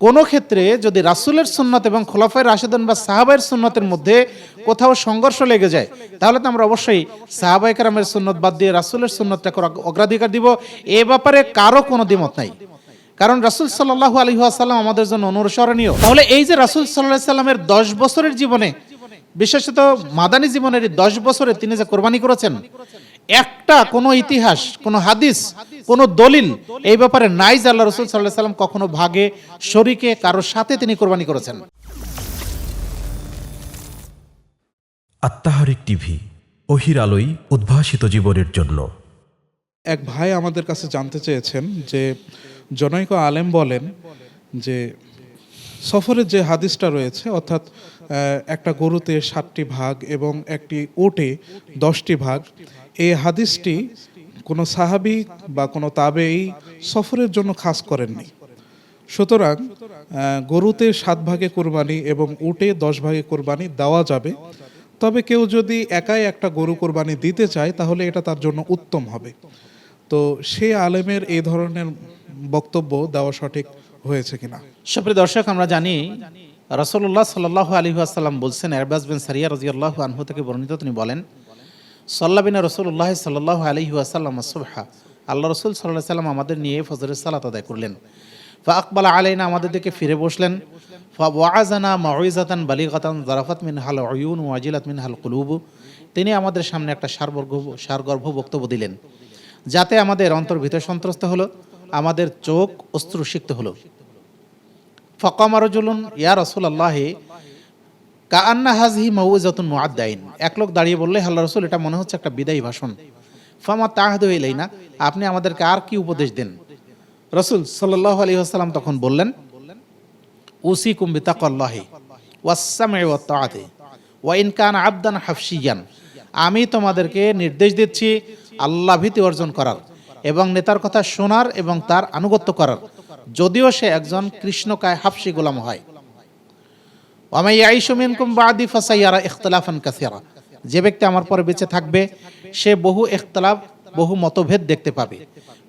কোনো ক্ষেত্রে যদি রাসুলের সুন্নত এবং খোলাফায় রাশেদন বা সাহাবাইয়ের সুন্নতের মধ্যে কোথাও সংঘর্ষ লেগে যায়, তাহলে তো আমরা অবশ্যই সাহাবাই কারামের সুন্নত বাদ দিয়ে রাসুলের সুন্নতটাকে অগ্রাধিকার দিব। এ ব্যাপারে কারও কোনো দ্বিমত নাই। কারণ রাসুল সাল্লাহ আলী আসাল্লাম আমাদের জন্য অনুসরণীয়। তাহলে এই যে রাসুল সাল্লাহ সাল্লামের দশ বছরের জীবনে, বিশেষত মাদানী জীবনের দশ বছরে তিনি যে কোরবানি করেছেন একটা কোনো ইতিহাস কোনো হাদিস কোনো দলিল এই ব্যাপারে নাইজ আল্লাহ রসুল সাল্লাহ সাল্লাম কখনো ভাগে শরিকে কারোর সাথে তিনি কোরবানি করেছেন। আত্মাহারিক টিভি অহির আলোই উদ্ভাসিত জীবনের জন্য। এক ভাই আমাদের কাছে জানতে চেয়েছেন যে জনৈক আলেম বলেন যে সফরের যে হাদিসটা রয়েছে, অর্থাৎ একটা গরুতে সাতটি ভাগ এবং একটি ওটে দশটি ভাগ, এই হাদিসটি কোনো সাহাবি বা কোনো তাবেই সফরের জন্য খাস করেননি। সুতরাং গরুতে সাত ভাগে কোরবানি এবং উটে দশ ভাগে কোরবানি দেওয়া যাবে। তবে কেউ যদি একাই একটা গরু কোরবানি দিতে চায়, তাহলে এটা তার জন্য উত্তম হবে। তো সে আলেমের এই ধরনের বক্তব্য দেওয়া সঠিক হয়েছে কিনা? সুপ্রিয় দর্শক, আমরা জানি রসল্লাহ সাল্লাহ আলী আসাল্লাম বলছেন এরবাজ বিন সারিয়া রাজিয়াল্লাহ আনহু থেকে বর্ণিত, তিনি বলেন সাল্লাবিনা রসুল্লাহ সাল্লাহ আলহি আসাল্লাম সুবহা আল্লাহ রসুল সাল্লাহ সাল্লাম আমাদের নিয়ে ফজরের সালাত আদায় করলেন। ফা আকবাল আলাইনা, আমাদের দিকে ফিরে বসলেন। ফা ওয়াজানা মাউইজাতান বালিগাতান জারাফাত মিন হাল অয়ুন ওয়াজিলাত মিন হাল কুলুবু। তিনি আমাদের সামনে একটা সারবর্গ সারগর্ভ বক্তব্য দিলেন, যাতে আমাদের অন্তর ভিতর সন্ত্রস্ত হলো। আমাদের চোখ অস্ত্রসিক্ত হলো। ফকামারজুলুন ইয়া রসুল আল্লাহে কান্না হাজহি মাউজাতুন মুআদ্দাইন। এক লোক দাঁড়িয়ে বললে, আল্লাহ রসুল, এটা মনে হচ্ছে একটা বিদায়ী ভাষণ। ফামা তাহাদ হইলেই না আপনি আমাদেরকে আর কি উপদেশ দেন? রসুল সাল্লাহ আলী আসসালাম তখন বললেন উসি কুম্বি তাকল্লাহি ওয়াসামে ওয়াত্তাআতে, ওয়া ইন কান আবদান হাফসিয়ান আমি তোমাদেরকে নির্দেশ দিচ্ছি, আল্লাহ ভীতি অর্জন করার। এবং নেতার কথা শোনার এবং তার আনুগত্য করার। যদিও সে একজন কৃষ্ণকায় হাফসি গোলাম হয়। যে ব্যক্তি আমার পরে বেঁচে থাকবে, সে বহু ইখতিলাফ, বহু মতভেদ দেখতে পাবে।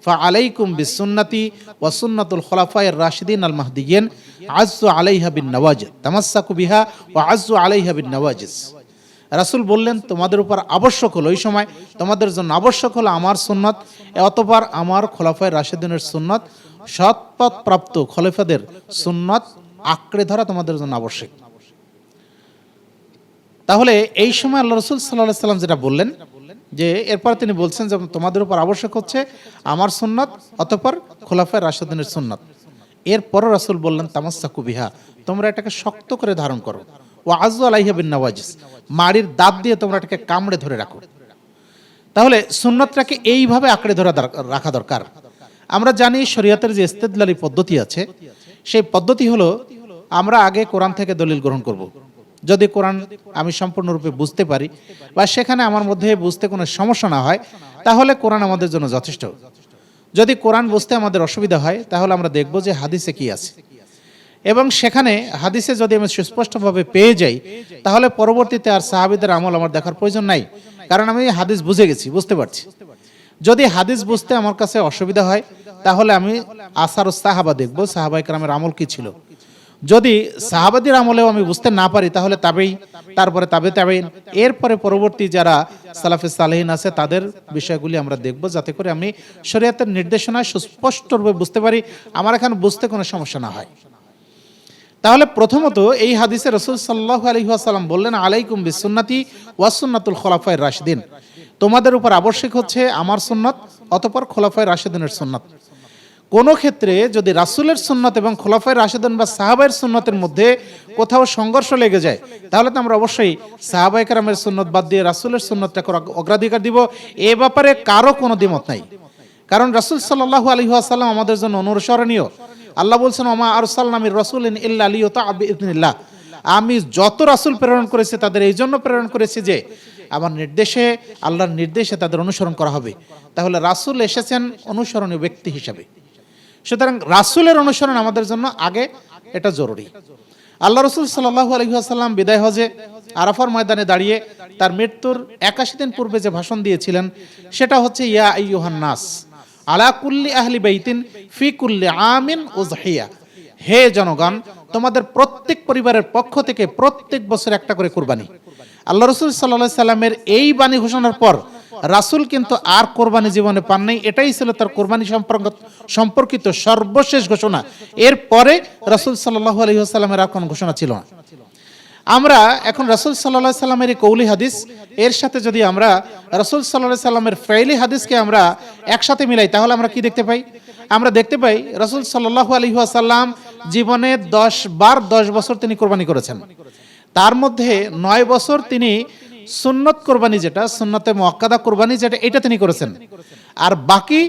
ফা আলাইকুম বিসুন্নতি ওয়া সুন্নাতুল খোলাফায়ের রাশিদিন আল মাহদিয়িন আজ্জু আলাইহা বিন নওয়াজ তামাসসাকু বিহা ওয়া আজ্জু আলাইহা বিন নওয়াজিস রাসূল বললেন, তোমাদের উপর আবশ্যক হলো ওই সময়, তোমাদের জন্য আবশ্যক হলো আমার সুন্নত অতপর আমার খোলাফায় রাশিদিনের সুন্নত, সৎপথ প্রাপ্ত খলিফাদের সুন্নত আঁকড়ে ধরা তোমাদের জন্য আবশ্যক। তাহলে এই সময় আল্লাহ রসুল সাল্লাহ সাল্লাম যেটা বললেন, যে এরপর তিনি বলছেন যে তোমাদের উপর আবশ্যক হচ্ছে আমার সুন্নত অতপর খোলাফায় রাশিদিনের সুন্নত। এরপরও রাসুল বললেন তামাস্সাকু বিহা, তোমরা এটাকে শক্ত করে ধারণ করো। ও আজু আলাইহা বিন নওয়াজিস মাড়ির দাঁত দিয়ে তোমরা এটাকে কামড়ে ধরে রাখো। তাহলে সুন্নতটাকে এইভাবে আঁকড়ে ধরা রাখা দরকার। আমরা জানি শরীয়তের যে ইস্তেদলালি পদ্ধতি আছে, সেই পদ্ধতি হলো আমরা আগে কোরআন থেকে দলিল গ্রহণ করব। যদি কোরআন আমি সম্পূর্ণরূপে বুঝতে পারি বা সেখানে আমার মধ্যে বুঝতে কোনো সমস্যা না হয়, তাহলে কোরআন আমাদের জন্য যথেষ্ট। যদি কোরআন বুঝতে আমাদের অসুবিধা হয়, তাহলে আমরা দেখব যে হাদিসে কি আছে। এবং সেখানে হাদিসে যদি আমি সুস্পষ্টভাবে পেয়ে যাই, তাহলে পরবর্তীতে আর সাহাবিদের আমল আমার দেখার প্রয়োজন নাই। কারণ আমি হাদিস বুঝে গেছি, বুঝতে পারছি। যদি হাদিস বুঝতে আমার কাছে অসুবিধা হয়, তাহলে আমি আসার ও সাহাবা দেখব সাহাবাই কালামের আমল কি ছিল। যদি সাহাবাদির আমলেও আমি বুঝতে না পারি, তাহলে তাবেই তারপরে তাবে তাবেইন এরপরে পরবর্তী যারা সালাফে সালেহিন আছে, তাদের বিষয়গুলি আমরা দেখব, যাতে করে আমি শরীয়তের নির্দেশনায় সুস্পষ্টভাবে বুঝতে পারি, আমার এখানে বুঝতে কোনো সমস্যা না হয়। তাহলে প্রথমত এই হাদিসে রসুল সাল্লাহ আলহিহাসাল্লাম বললেন, আলাইকুম বিসুন্নাতি ওয়াসুন্নাতুল খোলাফায় রাশিদিন। তোমাদের উপর আবশ্যক হচ্ছে আমার সুন্নত, অতপর খোলাফায় রাশিদিনের সুন্নত। কোনো ক্ষেত্রে যদি রাসুলের সুন্নত এবং খোলাফায় রাশিদিন বা সাহাবাইয়ের সুন্নতের মধ্যে কোথাও সংঘর্ষ লেগে যায়, তাহলে তো আমরা অবশ্যই সাহাবাই কারামের সুন্নত বাদ দিয়ে রাসুলের সুন্নতটাকে অগ্রাধিকার দিব। এ ব্যাপারে কারও কোনো দ্বিমত নাই। কারণ রাসুল সাল্লাহ আলহিহাসাল্লাম আমাদের জন্য অনুসরণীয়। আল্লাহ বলছেন, ওমা আরসাল নামির রসুল ইল্লা আলী ইবনিল্লাহ আমি যত রাসুল প্রেরণ করেছি, তাদের এই জন্য প্রেরণ করেছি যে, আমার নির্দেশে, আল্লাহর নির্দেশে তাদের অনুসরণ করা হবে। তাহলে রাসুল এসেছেন অনুসরণীয় ব্যক্তি হিসাবে। সুতরাং রাসুলের অনুসরণ আমাদের জন্য আগে এটা জরুরি। আল্লাহ রসুল সাল্লাহ আলহিহাসাল্লাম বিদায় হজে আরাফার ময়দানে দাঁড়িয়ে তার মৃত্যুর একাশি দিন পূর্বে যে ভাষণ দিয়েছিলেন, সেটা হচ্ছে, ইয়া আইয়ুহান নাস। আলা কুল্লি আহলি বাইতিন ফি কুল্লি আমিন ওজহিয়া হে জনগণ, তোমাদের প্রত্যেক পরিবারের পক্ষ থেকে প্রত্যেক বছর একটা করে কোরবানি। আল্লাহ রসুল সাল্লাহ সাল্লামের এই বাণী ঘোষণার পর রাসূল কিন্তু আর কোরবানি জীবনে পান নাই। এটাই ছিল তার কোরবানি সম্পর্ক সম্পর্কিত সর্বশেষ ঘোষণা। এরপরে রাসূল সাল্লাহ আলহিহাস্লামের আর কোনো ঘোষণা ছিল না। আমরা এখন রাসূল সাল্লাহ সাল্লামের কৌলি হাদিস, এর সাথে যদি আমরা রসুল সাল্লাহ সাল্লামের ফেইলি হাদিসকে আমরা একসাথে মিলাই, তাহলে আমরা কি দেখতে পাই? আমরা দেখতে পাই রসুল সাল্লাহ আলী সাল্লাম জীবনে দশ বার দশ বছর তিনি কোরবানি করেছেন। তার মধ্যে নয় বছর তিনি সুন্নত কোরবানি যেটা, সুন্নতে মোয়াক্কাদা কোরবানি যেটা, এটা তিনি করেছেন। আর বাকি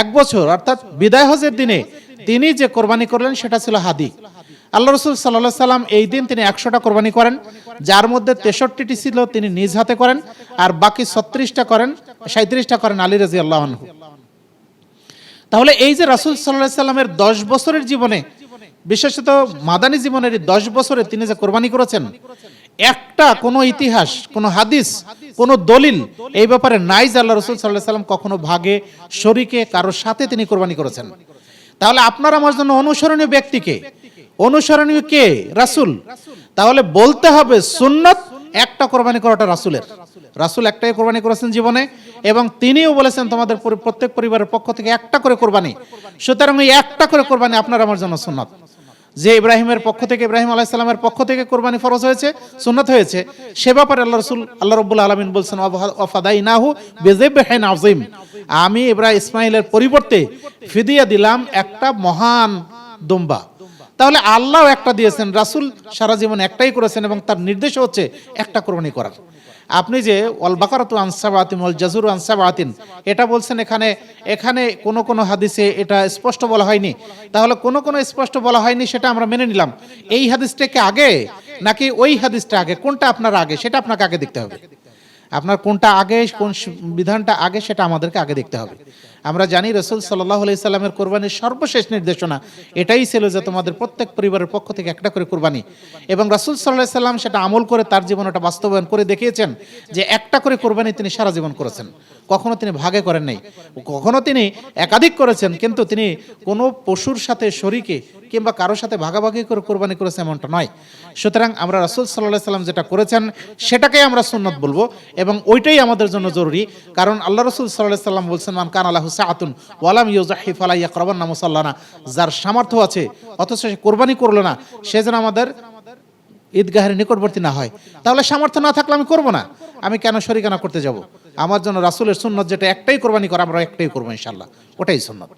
এক বছর, অর্থাৎ বিদায় হজের দিনে তিনি যে কোরবানি করলেন, সেটা ছিল হাদি। আল্লাহ রসুল সাল্লাহ সাল্লাম এই দিন তিনি একশোটা কোরবানি করেন, যার মধ্যে তেষট্টিটি ছিল তিনি নিজ হাতে করেন আর বাকি ছত্রিশটা করেন সাঁত্রিশটা করেন আলী রাজি আল্লাহ তাহলে এই যে রাসুল সাল্লাহ সাল্লামের দশ বছরের জীবনে, বিশেষত মাদানী জীবনের দশ বছরে তিনি যে কোরবানি করেছেন, একটা কোনো ইতিহাস, কোনো হাদিস, কোনো দলিল এই ব্যাপারে নাই যে আল্লাহ রসুল সাল্লাহ সাল্লাম কখনো ভাগে, শরিকে, কারোর সাথে তিনি কোরবানি করেছেন। তাহলে আপনার আমার জন্য অনুসরণীয় ব্যক্তিকে অনুসরণীয় কে? রাসুল। তাহলে বলতে হবে সুন্নত একটা কোরবানি করাটা রাসুলের। রাসুল একটাই কোরবানি করেছেন জীবনে এবং তিনিও বলেছেন তোমাদের প্রত্যেক পরিবারের পক্ষ থেকে একটা করে কোরবানি। সুতরাং ওই একটা করে কোরবানি আপনার আমার জন্য সুন্নত। যে ইব্রাহিমের পক্ষ থেকে, ইব্রাহিম আলাইসালামের পক্ষ থেকে কোরবানি ফরজ হয়েছে, সুন্নত হয়েছে, সে ব্যাপারে আল্লাহ রসুল আল্লাহ রব্বুল আলমিন বলছেন ওফাদাই নাহু বেজেব হেন আজিম আমি ইব্রাহিম ইসমাইলের পরিবর্তে ফিদিয়া দিলাম একটা মহান দুম্বা। তাহলে আল্লাহ একটা দিয়েছেন, রাসুল সারা জীবন একটাই করেছেন এবং তার নির্দেশ হচ্ছে একটা কোরবানি করার। আপনি যে অল বাকারাতু আনসাবাতিন অল জাজুরু আনসাবাতিন এটা বলছেন এখানে এখানে কোনো কোনো হাদিসে এটা স্পষ্ট বলা হয়নি। তাহলে কোনো কোনো স্পষ্ট বলা হয়নি, সেটা আমরা মেনে নিলাম। এই হাদিসটাকে আগে, নাকি ওই হাদিসটা আগে? কোনটা আপনার আগে, সেটা আপনাকে আগে দেখতে হবে। আপনার কোনটা আগে, কোন বিধানটা আগে, সেটা আমাদেরকে আগে দেখতে হবে। আমরা জানি রসুল সাল্লাহ আলি সাল্লামের কোরবানির সর্বশেষ নির্দেশনা এটাই ছিল যে তোমাদের প্রত্যেক পরিবারের পক্ষ থেকে একটা করে কোরবানি। এবং রাসুল সাল্লাহ সাল্লাম সেটা আমল করে তার জীবনটা বাস্তবায়ন করে দেখিয়েছেন যে একটা করে কোরবানি তিনি সারা জীবন করেছেন। কখনো তিনি ভাগে করেন নাই। কখনো তিনি একাধিক করেছেন, কিন্তু তিনি কোনো পশুর সাথে শরীকে কিংবা কারোর সাথে ভাগাভাগি করে কোরবানি করেছে এমনটা নয়। সুতরাং আমরা রাসুল সাল্লাহ সাল্লাম যেটা করেছেন, সেটাকেই আমরা সুন্নত বলব এবং ওইটাই আমাদের জন্য জরুরি। কারণ আল্লাহ রসুল সাল্লাহ সাল্লাম বলছেন, মান কান আল্লাহ সাআতুন। ওয়ালাম ইউজাহি ফালাই ইয়াকরাবান না মুসাল্লানা। যার সামর্থ্য আছে, অথচ সে কোরবানি করল না, সে যেন আমাদের ঈদগাহের নিকটবর্তী না হয়। তাহলে সামর্থ্য না থাকলে আমি করব না। আমি কেন শরিকানা করতে যাব? আমার জন্য রাসুলের সুন্নত যেটা, একটাই কোরবানি করা আমরা একটাই করব ইনশাল্লাহ ওটাই সুন্নত।